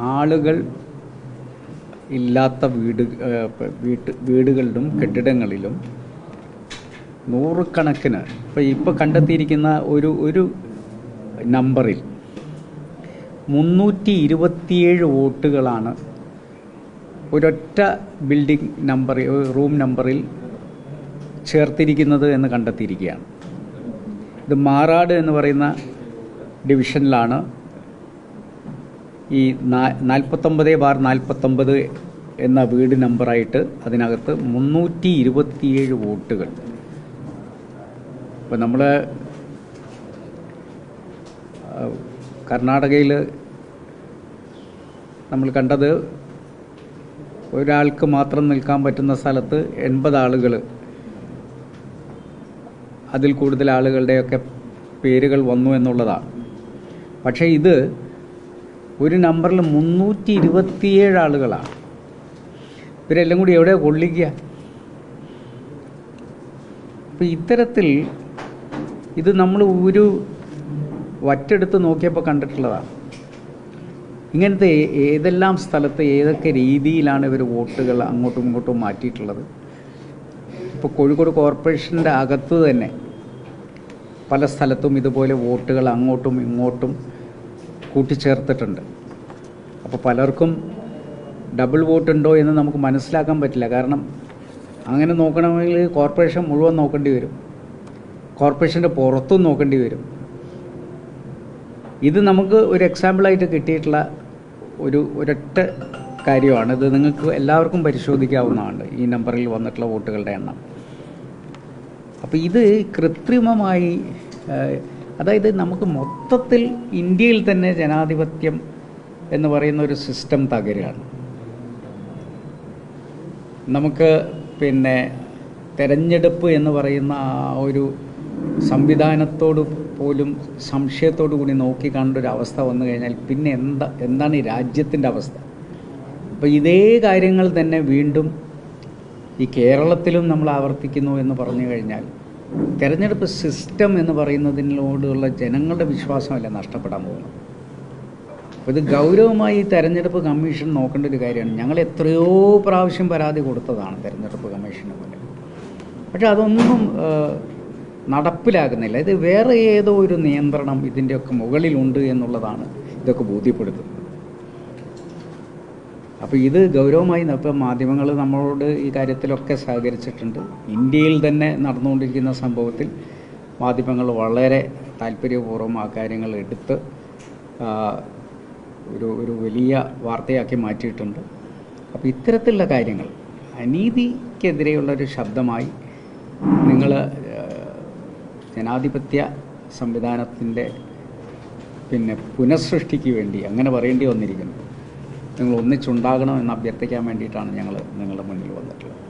ആളുകൾ ഇല്ലാത്ത വീട് വീട്ട് വീടുകളിലും കെട്ടിടങ്ങളിലും നൂറുകണക്കിന് ഇപ്പോൾ ഇപ്പോൾ കണ്ടെത്തിയിരിക്കുന്ന ഒരു ഒരു നമ്പറിൽ മുന്നൂറ്റി ഇരുപത്തിയേഴ് വോട്ടുകളാണ് ഒരൊറ്റ ബിൽഡിംഗ് നമ്പർ റൂം നമ്പറിൽ ചേർത്തിരിക്കുന്നത് എന്ന് കണ്ടെത്തിയിരിക്കുകയാണ്. ഇത് മാറാട് എന്ന് പറയുന്ന ഡിവിഷനിലാണ് ഈ നാൽപ്പത്തൊമ്പത് ബാർ നാൽപ്പത്തൊമ്പത് എന്ന വീട് നമ്പറായിട്ട് അതിനകത്ത് മുന്നൂറ്റി ഇരുപത്തിയേഴ് വോട്ടുകൾ. ഇപ്പം നമ്മൾ കർണാടകയിൽ നമ്മൾ കണ്ടത് ഒരാൾക്ക് മാത്രം നിൽക്കാൻ പറ്റുന്ന സ്ഥലത്ത് എൺപത് ആളുകൾ അതിൽ കൂടുതൽ ആളുകളുടെയൊക്കെ പേരുകൾ വന്നു എന്നുള്ളതാണ്. പക്ഷേ ഇത് ഒരു നമ്പറിൽ മുന്നൂറ്റി ഇരുപത്തിയേഴ് ആളുകളാണ്. ഇവരെല്ലാം കൂടി എവിടെ കൊള്ളിക്കുക? അപ്പം ഇത്തരത്തിൽ ഇത് നമ്മൾ ഒരു വറ്റെടുത്ത് നോക്കിയപ്പോൾ കണ്ടിട്ടുള്ളതാണ്. ഇങ്ങനത്തെ ഏതെല്ലാം സ്ഥലത്ത് ഏതൊക്കെ രീതിയിലാണ് ഇവർ വോട്ടുകൾ അങ്ങോട്ടും ഇങ്ങോട്ടും മാറ്റിയിട്ടുള്ളത്? ഇപ്പോൾ കോഴിക്കോട് കോർപ്പറേഷന്റെ അകത്ത് തന്നെ പല സ്ഥലത്തും ഇതുപോലെ വോട്ടുകൾ അങ്ങോട്ടും ഇങ്ങോട്ടും കൂട്ടിച്ചേർത്തിട്ടുണ്ട്. അപ്പോൾ പലർക്കും ഡബിൾ വോട്ടുണ്ടോ എന്ന് നമുക്ക് മനസ്സിലാക്കാൻ പറ്റില്ല. കാരണം അങ്ങനെ നോക്കണമെങ്കിൽ കോർപ്പറേഷൻ മുഴുവൻ നോക്കേണ്ടി വരും. കോർപ്പറേഷന്റെ പുറത്തും നോക്കേണ്ടി വരും. ഇത് നമുക്ക് ഒരു എക്സാമ്പിളായിട്ട് കിട്ടിയിട്ടുള്ള ഒരു ഒരൊറ്റ കാര്യമാണ്. ഇത് നിങ്ങൾക്ക് എല്ലാവർക്കും പരിശോധിക്കാവുന്നതാണ് ഈ നമ്പറിൽ വന്നിട്ടുള്ള വോട്ടുകളുടെ എണ്ണം. അപ്പോൾ ഇത് കൃത്രിമമായി അതായത് നമുക്ക് മൊത്തത്തിൽ ഇന്ത്യയിൽ തന്നെ ജനാധിപത്യം എന്ന് പറയുന്ന ഒരു സിസ്റ്റം തകരുകയാണ്. നമുക്ക് പിന്നെ തെരഞ്ഞെടുപ്പ് എന്ന് പറയുന്ന ആ ഒരു സംവിധാനത്തോട് പോലും സംശയത്തോടു കൂടി നോക്കി കാണേണ്ട ഒരു അവസ്ഥ വന്നു കഴിഞ്ഞാൽ പിന്നെ എന്താ എന്താണ് ഈ രാജ്യത്തിന്റെ അവസ്ഥ? അപ്പോൾ ഇതേ കാര്യങ്ങൾ തന്നെ വീണ്ടും ഈ കേരളത്തിലും നമ്മൾ ആവർത്തിക്കുന്നു എന്ന് പറഞ്ഞു കഴിഞ്ഞാൽ തെരഞ്ഞെടുപ്പ് സിസ്റ്റം എന്ന് പറയുന്നതിനോടുള്ള ജനങ്ങളുടെ വിശ്വാസമല്ല നഷ്ടപ്പെടാൻ പോകുന്നത്? അപ്പോൾ ഇത് ഗൗരവമായി തെരഞ്ഞെടുപ്പ് കമ്മീഷൻ നോക്കേണ്ട ഒരു കാര്യമാണ്. ഞങ്ങൾ എത്രയോ പ്രാവശ്യം പരാതി കൊടുത്തതാണ് തെരഞ്ഞെടുപ്പ് കമ്മീഷന് പോലെ പക്ഷെ അതൊന്നും നടപ്പിലാകുന്നില്ല. ഇത് വേറെ ഏതോ ഒരു നിയന്ത്രണം ഇതിന്റെയൊക്കെ മുകളിലുണ്ട് എന്നുള്ളതാണ് ഇതൊക്കെ ബോധ്യപ്പെടുത്തുന്നത്. അപ്പോൾ ഇത് ഗൗരവമായി ഇപ്പം മാധ്യമങ്ങൾ നമ്മളോട് ഈ കാര്യത്തിലൊക്കെ സഹകരിച്ചിട്ടുണ്ട്. ഇന്ത്യയിൽ തന്നെ നടന്നുകൊണ്ടിരിക്കുന്ന സംഭവത്തിൽ മാധ്യമങ്ങൾ വളരെ താല്പര്യപൂർവം ആ കാര്യങ്ങൾ എടുത്ത് ഒരു ഒരു വലിയ വാർത്തയാക്കി മാറ്റിയിട്ടുണ്ട്. അപ്പോൾ ഇത്തരത്തിലുള്ള കാര്യങ്ങൾ അനീതിക്കെതിരെയുള്ള ഒരു ശബ്ദമായി നിങ്ങൾ ജനാധിപത്യ സംവിധാനത്തിന്റെ പിന്നെ പുനഃസൃഷ്ടിക്ക് വേണ്ടി അങ്ങനെ പറയേണ്ടി വന്നിരിക്കുന്നു. നിങ്ങൾ ഒന്നിച്ചുണ്ടാകണം എന്ന് അഭ്യർത്ഥിക്കാൻ വേണ്ടിയിട്ടാണ് ഞങ്ങൾ നിങ്ങളുടെ മുന്നിൽ വന്നിട്ടുള്ളത്.